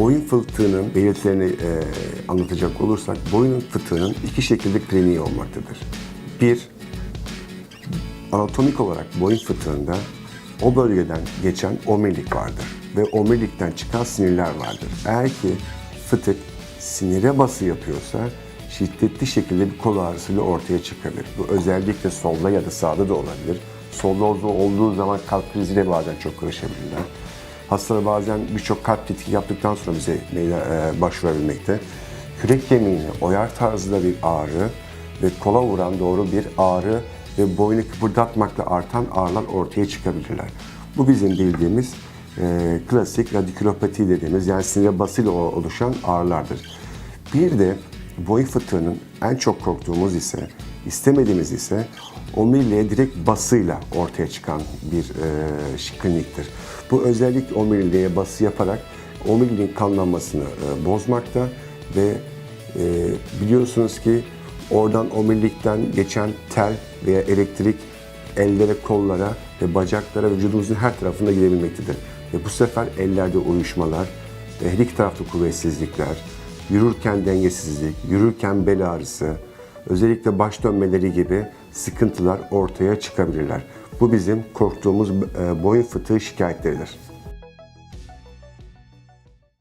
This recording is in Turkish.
Boyun fıtığının belirtilerini e, anlatacak olursak, boyun fıtığının iki şekilde kliniği olmaktadır. Bir, anatomik olarak boyun fıtığında o bölgeden geçen omurilik vardır ve omurilikten çıkan sinirler vardır. Eğer ki fıtık sinire bası yapıyorsa şiddetli şekilde bir kol ağrısıyla ortaya çıkabilir. Bu özellikle solda ya da sağda da olabilir. Solda olduğu zaman kalp kriziyle bazen çok karışabilirler. Hastalar bazen birçok kalp tetkiki yaptıktan sonra bize e, başvurabilmekte. Kürek kemiğini oyar tarzında bir ağrı ve kola vuran doğru bir ağrı ve boynu kıpırdatmakla artan ağrılar ortaya çıkabilirler. Bu bizim bildiğimiz e, klasik radikülopati dediğimiz yani sinire basıyla oluşan ağrılardır. Bir de boyun fıtığının en çok korktuğumuz ise, istemediğimiz ise omuriliğe direkt basıyla ortaya çıkan bir e, kliniktir. Bu özellikle omuriliğe bası yaparak omuriliğin kanlanmasını e, bozmakta ve e, biliyorsunuz ki oradan omurilikten geçen tel veya elektrik ellere, kollara ve bacaklara vücudumuzun her tarafında gidebilmektedir. Ve bu sefer ellerde uyuşmalar, her iki tarafta kuvvetsizlikler, yürürken dengesizlik, yürürken bel ağrısı, özellikle baş dönmeleri gibi sıkıntılar ortaya çıkabilirler. Bu bizim korktuğumuz e, boyun fıtığı şikayetleridir.